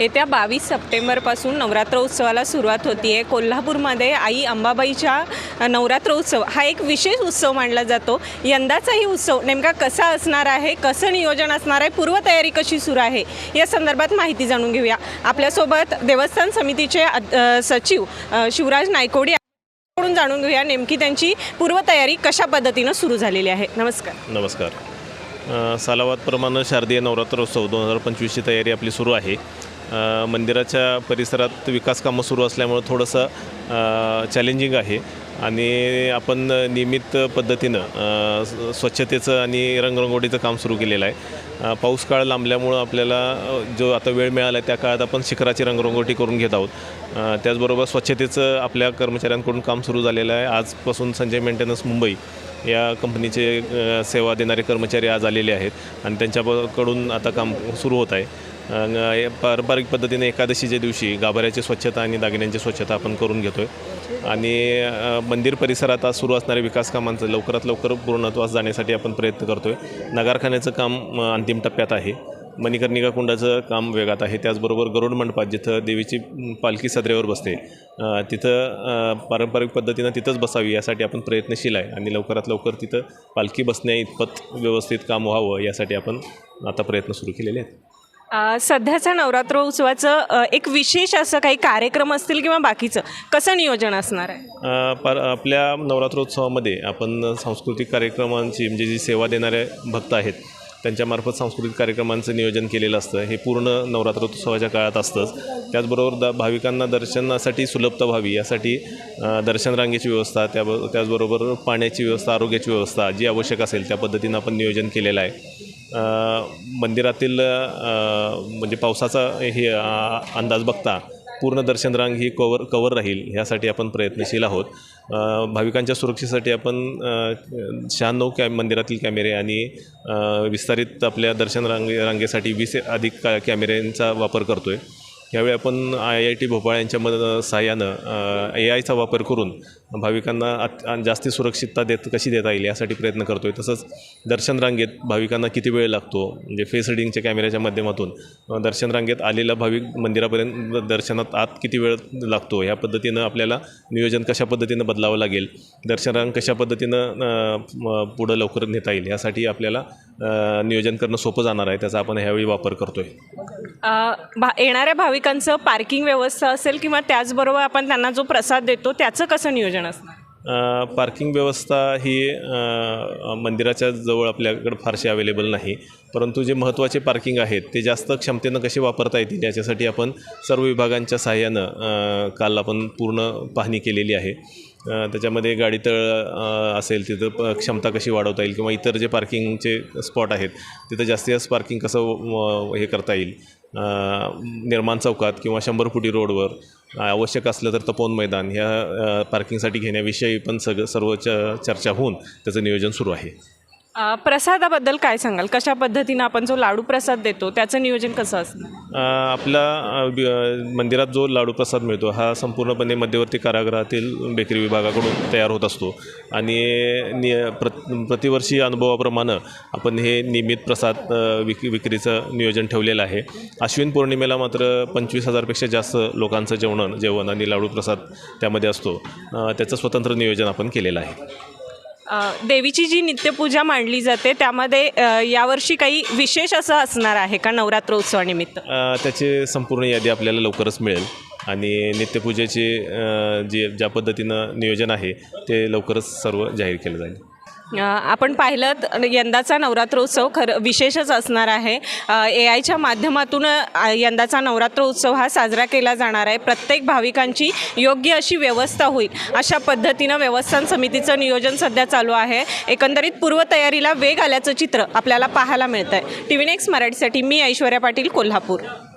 येत्या बावीस सप्टेंबरपासून नवरात्र उत्सवाला सुरुवात होती आहे कोल्हापूरमध्ये आई अंबाबाईच्या नवरात्र उत्सव हा एक विशेष उत्सव मानला जातो. यंदाचाही उत्सव नेमका कसा असणार आहे कसं नियोजन असणार आहे पूर्वतयारी कशी सुरू आहे या संदर्भात माहिती जाणून घेऊया. आपल्यासोबत देवस्थान समितीचे सचिव शिवराज नायकोडी कडून जाणून घेऊया नेमकी त्यांची पूर्वतयारी कशा पद्धतीनं सुरू झालेली आहे. नमस्कार. नमस्कार. सालावादप्रमाणे शारदीय नवरात्रोत्सव दोन हजार पंचवीसची तयारी आपली सुरू आहे. मंदिराच्या परिसरात विकास कामं सुरू असल्यामुळं थोडंसं चॅलेंजिंग आहे. आणि आपण नियमित पद्धतीनं स्वच्छतेचं आणि रंगरंगोटीचं काम सुरू केलेलं आहे. पाऊस काळ लांबल्यामुळं आपल्याला जो आता वेळ मिळाला आहे त्या काळात आपण शिखराची रंगरंगोटी करून घेत आहोत. त्याचबरोबर स्वच्छतेचं आपल्या कर्मचाऱ्यांकडून काम सुरू झालेलं आहे. आजपासून संजय मेंटेनन्स मुंबई या कंपनीचे सेवा देणारे कर्मचारी आज आलेले आहेत. आणि त्यांच्याकडून आता काम सुरू होत आहे. पारंपरिक पद्धतीने एकादशीच्या दिवशी गाभाऱ्याची स्वच्छता आणि दागिन्यांची स्वच्छता आपण करून घेतो आहे आणि मंदिर परिसरात आज सुरू असणाऱ्या विकास कामांचं लवकरात लवकर पूर्णत्वास जाण्यासाठी आपण प्रयत्न करतो आहे नगारखान्याचं काम अंतिम टप्प्यात आहे. मणिकर्णिका कुंडाचं काम वेगात आहे. त्याचबरोबर गरुड मंडपात जिथं देवीची पालखी सदरेवर बसते तिथं पारंपरिक पद्धतीनं तिथंच बसावी यासाठी आपण प्रयत्नशील आहे. आणि लवकरात लवकर तिथं पालखी बसण्या इतपत व्यवस्थित काम व्हावं यासाठी आपण आता प्रयत्न सुरू केलेले आहेत. सध्याच्या नवरात्र उत्सवाचं एक विशेष असं काही कार्यक्रम असतील किंवा बाकीचं कसं नियोजन असणार आहे? पर आपल्या नवरात्रोत्सवामध्ये आपण सांस्कृतिक कार्यक्रमांची म्हणजे जी सेवा देणारे भक्त आहेत त्यांच्यामार्फत सांस्कृतिक कार्यक्रमांचं नियोजन केलेलं असतं. हे पूर्ण नवरात्रोत्सवाच्या काळात असतंच. त्याचबरोबर द भाविकांना दर्शनासाठी सुलभता व्हावी यासाठी दर्शन रांगेची व्यवस्था त्या त्याचबरोबर पाण्याची व्यवस्था आरोग्याची व्यवस्था जी आवश्यक असेल त्या पद्धतीनं आपण नियोजन केलेलं आहे. मंदिरातील म्हणजे पावसाचा हे अंदाज बघता पूर्ण दर्शन रांग ही कवर कवर राहील ह्यासाठी आपण प्रयत्नशील आहोत. भाविकांच्या सुरक्षेसाठी आपण शहाण्णव कॅ मंदिरातील कॅमेरे आणि विस्तारित आपल्या दर्शन रांगे रांगेसाठी वीस अधिक कॅ कॅमेऱ्यांचा वापर करतो आहे यावेळी आपण आय आय टी भोपाळ यांच्या मद साहाय्यानं ए आयचा वापर करून भाविकांना अत जास्ती सुरक्षितता देत कशी देता येईल यासाठी प्रयत्न करतो आहे तसंच दर्शन रांगेत भाविकांना किती वेळ लागतो? म्हणजे फेस रिडिंगच्या कॅमेऱ्याच्या माध्यमातून दर्शन रांगेत आलेला भाविक मंदिरापर्यंत दर्शनात आत किती वेळ लागतो? ह्या पद्धतीनं आपल्याला नियोजन कशा पद्धतीनं बदलावं लागेल? दर्शन रांग कशा पद्धतीनं पुढं लवकर नेता येईल? यासाठी आपल्याला नियोजन करणं सोपं जाणार आहे. त्याचा आपण ह्यावेळी वापर करतो आहे येणाऱ्या भाविक येणाऱ्या भाविकांचं पार्किंग व्यवस्था असेल किंवा त्याचबरोबर आपण त्यांना जो प्रसाद देतो त्याचं कसं नियोजन असणार? पार्किंग व्यवस्था ही मंदिराच्या जवळ आपल्याकडे फारशी अवेलेबल नाही. परंतु जे महत्त्वाचे पार्किंग आहेत ते जास्त क्षमतेनं कसे वापरता येतील याच्यासाठी आपण सर्व विभागांच्या सहाय्यानं काल आपण पूर्ण पाहणी केलेली आहे. त्याच्यामध्ये गाडीतळ असेल तिथं प क्षमता कशी वाढवता येईल किंवा इतर जे पार्किंगचे स्पॉट आहेत तिथं जास्तीत जास्त पार्किंग कसं हे करता येईल. निर्माण चौकात किंवा शंभर फुटी रोडवर आवश्यक असलं तर तपोवन मैदान ह्या पार्किंगसाठी घेण्याविषयी पण सगळं सर्व च चर्चा होऊन त्याचं नियोजन सुरू आहे. प्रसादाबद्दल काय सांगाल? कशा पद्धतीनं आपण जो लाडू प्रसाद देतो त्याचं नियोजन कसं असणार अ, आपला मंदिरात जो लाडू प्रसाद मिळतो हा संपूर्णपणे मध्यवर्ती कारागृहातील बेकरी विभागाकडून तयार होत असतो. आणि नि प्र प्रतिवर्षी अनुभवाप्रमाणे आपण हे नियमित प्रसाद विक विक्रीचं नियोजन ठेवलेलं आहे. अश्विन पौर्णिमेला मात्र पंचवीस हजारपेक्षा जास्त लोकांचं जेवण जेवण आणि लाडू प्रसाद त्यामध्ये असतो. त्याचं स्वतंत्र नियोजन आपण केलेलं आहे. देवीची जी नित्यपूजा मांडली जाते त्यामध्ये यावर्षी काही विशेष असं असणार आहे का नवरात्र उत्सवानिमित्त? त्याची संपूर्ण यादी आपल्याला लवकरच मिळेल. आणि नित्यपूजेचे जे ज्या पद्धतीनं नियोजन आहे ते लवकरच सर्व जाहीर केलं जाईल. आपण पाहिलं यंदाचा नवरात्रोत्सव खरं विशेषच असणार आहे. ए आयच्या माध्यमातून यंदाचा नवरात्र उत्सव हा साजरा केला जाणार आहे. प्रत्येक भाविकांची योग्य अशी व्यवस्था होईल. अशा पद्धतीनं व्यवस्थान समितीचं नियोजन सध्या चालू आहे. एकंदरीत पूर्वतयारीला वेग आल्याचं चित्र आपल्याला पाहायला मिळतं आहे टी व्ही नेक्स्ट मराठीसाठी मी ऐश्वर्या पाटील कोल्हापूर.